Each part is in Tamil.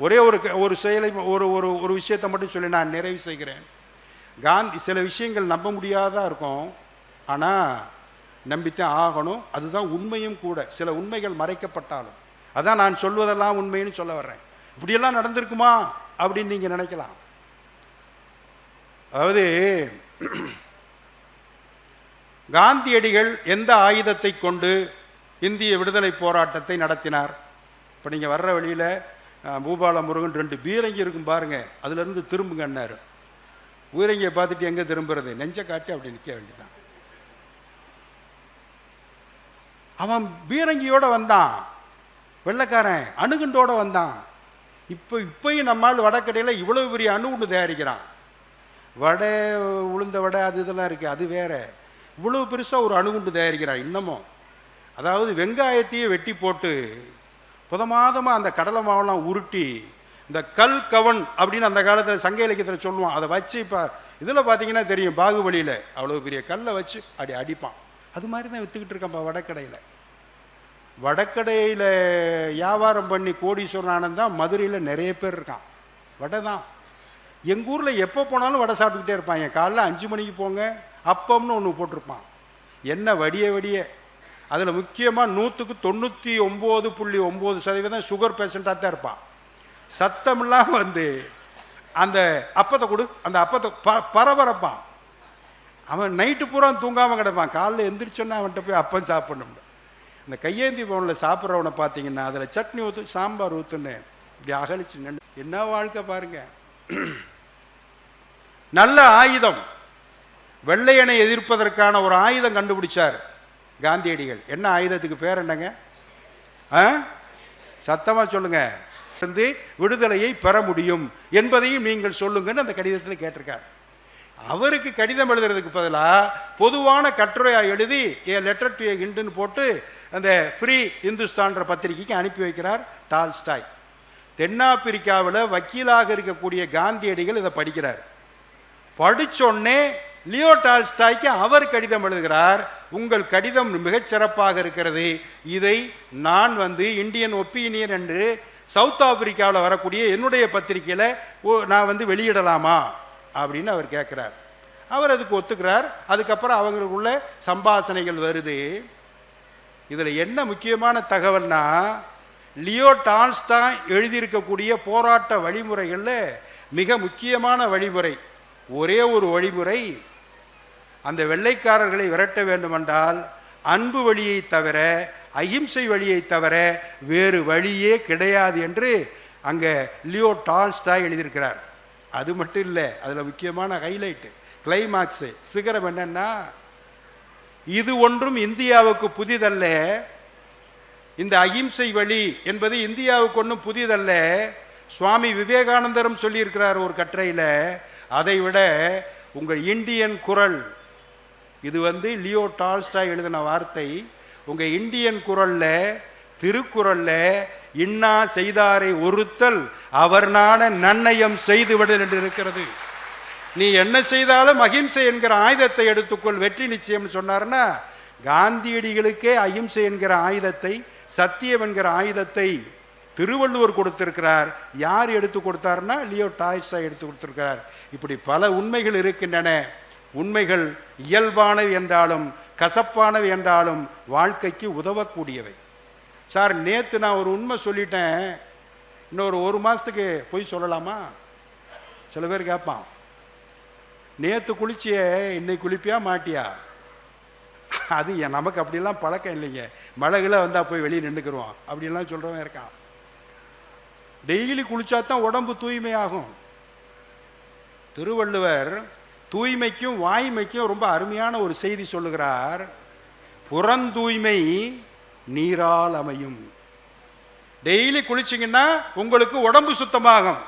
ஒரே ஒரு க- ஒரு செயலை ஒரு ஒரு ஒரு விஷயத்தை மட்டும் சொல்லி நான் நிறைவு செய்கிறேன். காந்தி சில விஷயங்கள் நம்ப முடியாதா இருக்கும். ஆனால் நம்பித்தான் ஆகணும். அதுதான் உண்மையும் கூட. சில உண்மைகள் மறைக்கப்பட்டாலும். அதான் நான் சொல்வதெல்லாம் உண்மைன்னு சொல்ல வர்றேன். இப்படியெல்லாம் நடந்திருக்குமா? அப்படின்னு நீங்கள் நினைக்கலாம். அதாவது காந்தியடிகள் எந்த ஆயுதத்தை கொண்டு இந்திய விடுதலை போராட்டத்தை நடத்தினார்? இப்போ நீங்கள் வர்ற வழியில் பூபால முருகன் ரெண்டு பீரங்கி இருக்கும் பாருங்கள் அதுலேருந்து திரும்புங்கன்னாரு பீரங்கியை பார்த்துட்டு எங்கே திரும்புறது? நெஞ்சை காட்டி அப்படி நிற்க வேண்டியதான் அவன் பீரங்கியோடு வந்தான். வெள்ளைக்காரன் அணுகுண்டோடு வந்தான். இப்போ இப்போயும் நம்மால் வடக்கடையில் இவ்வளோ பெரிய அணுகுண்டு தயாரிக்கிறான். வடை உளுந்த வடை அது இதெல்லாம் இருக்குது அது வேற. இவ்வளோ பெருசாக ஒரு அணுகுண்டு தயாரிக்கிறான் இன்னமும். அதாவது வெங்காயத்தையே வெட்டி போட்டு புதமாதமாக அந்த கடலை மாவெல்லாம் உருட்டி இந்த கல் கவன் அப்படின்னு அந்த காலத்தில் சங்க இலக்கியத்தில் சொல்லுவான். அதை வச்சு இப்போ இதில் பார்த்தீங்கன்னா தெரியும் பாகுபலியில் அவ்வளோ பெரிய கல்லை வச்சு அடி அடிப்பான். அது மாதிரி தான் விற்றுக்கிட்டு இருக்கான்ப்பா வடக்கடையில். வடக்கடையில் வியாபாரம் பண்ணி கோடீஸ்வரன் தான் மதுரையில் நிறைய பேர் இருக்கான். வடை தான். எங்கள் ஊரில் எப்போ போனாலும் வடை சாப்பிட்டுக்கிட்டே இருப்பான். என் காலைல அஞ்சு மணிக்கு போங்க அப்பம்னு ஒன்று போட்டிருப்பான். என்ன வடிய வடிய. அதில் முக்கியமாக நூற்றுக்கு தொண்ணூற்றி ஒம்பது புள்ளி ஒம்பது சதவீதம் சுகர் பேஷண்ட்டாக தான் இருப்பான். சத்தமில்லாமல் வந்து அந்த அப்பத்தை கொடு அந்த அப்பத்தை ப பரபரப்பான். அவன் நைட்டு பூரா தூங்காமல் கிடப்பான். காலைல எந்திரிச்சோன்னா அவன்கிட்ட போய் அப்பம் சாப்பிடணும். இந்த கையேந்தி பவனில் சாப்பிட்றவனை பார்த்தீங்கன்னா அதில் சட்னி ஊற்று சாம்பார் ஊற்றுன்னு இப்படி அகழிச்சு நின்று என்ன வாழ்க்கை பாருங்க. நல்ல ஆயுதம். வெள்ளையனை எதிர்ப்பதற்கான ஒரு ஆயுதம் கண்டுபிடிச்சார். காந்தியடிகள். என்ன ஆயுதத்துக்கு பேர் என்னங்க? ஆ? சத்தமாக சொல்லுங்க. இருந்து விடுதலையை பெற முடியும் என்பதையும் நீங்கள் சொல்லுங்கன்னு அந்த கடிதத்தில் கேட்டிருக்கார். அவருக்கு கடிதம் எழுதுறதுக்கு பதிலாக பொதுவான கட்டுரையாக எழுதி ஏ லெட்டர் டு ஏ ஹிண்டுன்னு போட்டு அந்த ஃப்ரீ இந்துஸ்தான்ற பத்திரிகைக்கு அனுப்பி வைக்கிறார் டால்ஸ்டாய். தென்னாப்பிரிக்காவில் வக்கீலாக இருக்கக்கூடிய காந்தியடிகள் இதை படிக்கிறார். படித்தோடனே லியோ டால்ஸ்டாய்க்கு அவர் கடிதம் எழுதுகிறார். உங்கள் கடிதம் மிகச் சிறப்பாக இருக்கிறது. இதை நான் வந்து இந்தியன் ஒப்பீனியன் என்று சவுத் ஆப்பிரிக்காவில் வரக்கூடிய என்னுடைய பத்திரிகையில் ஓ- நான் வந்து வெளியிடலாமா? அப்படின்னு அவர் கேட்குறார் அவர் அதுக்கு ஒத்துக்கிறார். அதுக்கப்புறம் அவங்களுக்குள்ள சம்பாசனைகள் வருது. இதில் என்ன முக்கியமான தகவல்னா லியோ டால்ஸ்டா எழுதியிருக்கக்கூடிய போராட்ட வழிமுறைகளில் மிக முக்கியமான வழிமுறை ஒரே ஒரு வழிமுறை அந்த வெள்ளைக்காரர்களை விரட்ட வேண்டுமென்றால் அன்பு வழியை தவிர அகிம்சை வழியை தவிர வேறு வழியே கிடையாது என்று அங்கே லியோ டால்ஸ்டாய் எழுதியிருக்கிறார். அது மட்டும் இல்லை அதில் முக்கியமான ஹைலைட்டு கிளைமாக்ஸு சிகரம் என்னன்னா இது ஒன்றும் இந்தியாவுக்கு புதிதல்ல. இந்த அகிம்சை வழி என்பது இந்தியாவுக்கு ஒன்றும் புதிதல்ல. சுவாமி விவேகானந்தரும் சொல்லியிருக்கிறார் ஒரு கட்டுரையில் அதை விட உங்கள் இந்தியன் குரல் இது வந்து லியோ டால்ஸ்டா எழுதின வார்த்தை. உங்கள் இந்தியன் குரலில் திருக்குறளில் இன்னா செய்தாரை ஒருத்தல் அவர் நான நன்னயம் செய்துவிடல் என்று இருக்கிறது. நீ என்ன செய்தாலும் அகிம்சை என்கிற ஆயுதத்தை எடுத்துக்கொள் வெற்றி நிச்சயம்னு சொன்னார்னா காந்தியடிகளுக்கே அகிம்சை என்கிற ஆயுதத்தை சத்தியம் என்கிற ஆயுதத்தை திருவள்ளுவர் கொடுத்திருக்கிறார். யார் எடுத்து கொடுத்தாருன்னா லியோ டாய்ஸா எடுத்து கொடுத்திருக்கிறார். இப்படி பல உண்மைகள் இருக்கின்றன. உண்மைகள் இயல்பானவை என்றாலும் கசப்பானவை என்றாலும் வாழ்க்கைக்கு உதவக்கூடியவை. சார் நேற்று நான் ஒரு உண்மை சொல்லிட்டேன். இன்னொரு ஒரு மாதத்துக்கு போய் சொல்லலாமா? சில பேர் கேட்பான். நேற்று குளிச்சியே இன்னைக்கு குளிப்பியா மாட்டியா? அது ஏன் நமக்கு அப்படிலாம் பழக்கம் இல்லைங்க. மழைகளை வந்தால் போய் வெளியே நின்றுக்குருவோம் அப்படிலாம் சொல்கிறவன் இருக்கான். டெய்லி குளிச்சா தான் உடம்பு தூய்மையாகும். திருவள்ளுவர் தூய்மைக்கும் வாய்மைக்கும் ரொம்ப அருமையான ஒரு செய்தி சொல்லுகிறார். புறந்தூய்மை நீரால் அமையும். டெய்லி குளிச்சிங்கன்னா உங்களுக்கு உடம்பு சுத்தமாகும்.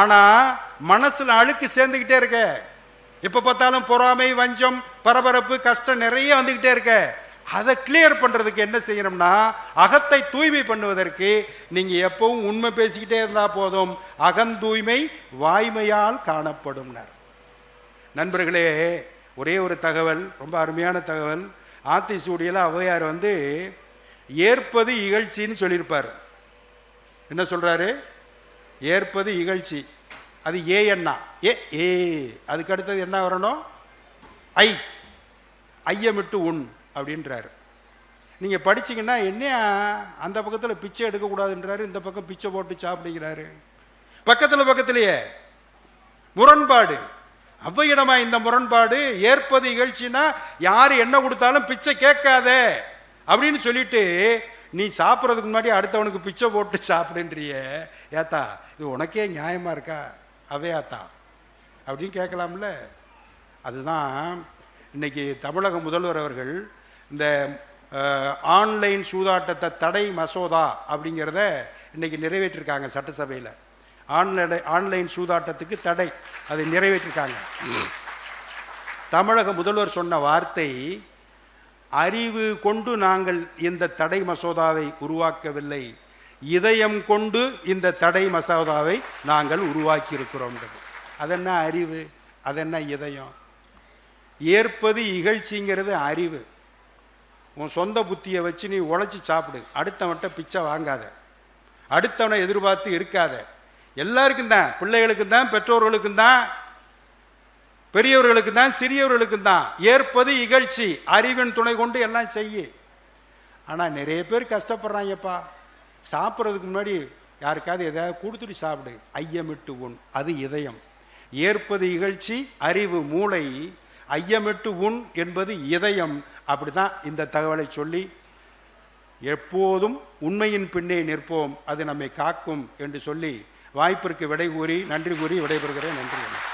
ஆனால் மனசில் அழுக்கு சேர்ந்துக்கிட்டே இருக்க. எப்போ பார்த்தாலும் பொறாமை வஞ்சம் பரபரப்பு கஷ்டம் நிறைய வந்துக்கிட்டே இருக்க. அதை கிளியர் பண்ணுறதுக்கு என்ன செய்யணும்னா அகத்தை தூய்மை பண்ணுவதற்கு நீங்கள் எப்பவும் உண்மை பேசிக்கிட்டே இருந்தால் போதும். அகந்தூய்மை வாய்மையால் காணப்படும்னார். நண்பர்களே ஒரே ஒரு தகவல் ரொம்ப அருமையான தகவல். ஆத்திசூடியில் ஔவையார் வந்து ஏற்பது இகழ்ச்சின்னு சொல்லியிருப்பார். என்ன சொல்கிறாரு ஏற்பது இகழ்ச்சி. அது ஏ என்ன ஏ ஏ. அதுக்கு அடுத்தது என்ன வரணும்? ஐ. ஐயமிட்டு உண் அப்படின்றாரு. நீங்கள் படிச்சீங்கன்னா என்ன அந்த பக்கத்தில் பிச்சை எடுக்கக்கூடாதுன்றாரு இந்த பக்கம் பிச்சை போட்டு சாப்பிடுங்கிறாரு பக்கத்தில் பக்கத்திலேயே முரண்பாடு. அவ்வையிடமா இந்த முரண்பாடு? ஏற்பது இகழ்ச்சினா யார் என்ன கொடுத்தாலும் பிச்சை கேட்காதே அப்படின்னு சொல்லிட்டு நீ சாப்பிட்றதுக்கு முன்னாடி அடுத்தவனுக்கு பிச்சை போட்டு சாப்பிடுன்றிய. ஏத்தா இது உனக்கே நியாயமாக இருக்கா? அவையாத்தா அப்படின்னு கேட்கலாம்ல. அதுதான் இன்னைக்கு தமிழக முதல்வர் அவர்கள் இந்த ஆன்லைன் சூதாட்டத்தை தடை மசோதா அப்படிங்கிறத இன்றைக்கி நிறைவேற்றிருக்காங்க சட்டசபையில். ஆன்லை ஆன்லைன் சூதாட்டத்துக்கு தடை. அதை நிறைவேற்றிருக்காங்க. தமிழக முதல்வர் சொன்ன வார்த்தை அறிவு கொண்டு நாங்கள் இந்த தடை மசோதாவை உருவாக்கவில்லை. இதயம் கொண்டு இந்த தடை மசோதாவை நாங்கள் உருவாக்கியிருக்கிறோம் அதென்ன அறிவு? அதென்ன இதயம்? ஏற்பது இகழ்ச்சிங்கிறது அறிவு. உன் சொந்த புத்தியை வச்சு நீ உழைச்சி சாப்பிடு. அடுத்தவன்கிட்ட பிச்சை வாங்காத. அடுத்தவனை எதிர்பார்த்து இருக்காத. எல்லாருக்கும் தான் பிள்ளைகளுக்கும் தான் பெற்றோர்களுக்கும் தான் பெரியவர்களுக்கு தான் சிறியவர்களுக்கும் தான். ஏற்பது இகழ்ச்சி அறிவின் துணை கொண்டு எல்லாம் செய்யு. ஆனால் நிறைய பேர் கஷ்டப்படுறாங்கப்பா. சாப்பிட்றதுக்கு முன்னாடி யாருக்காவது எதாவது கொடுத்துட்டு சாப்பிடு. ஐயமிட்டு உண் அது இதயம். ஏற்பது இகழ்ச்சி அறிவு மூளை ஐயமிட்டு உண் என்பது இதயம். அப்படி தான் இந்த தகவலை சொல்லி எப்போதும் உண்மையின் பின்னே நிற்போம். அது நம்மை காக்கும் என்று சொல்லி வாய்ப்பிற்கு விடை கூறி நன்றி கூறி விடைபெறுகிறேன். நன்றி.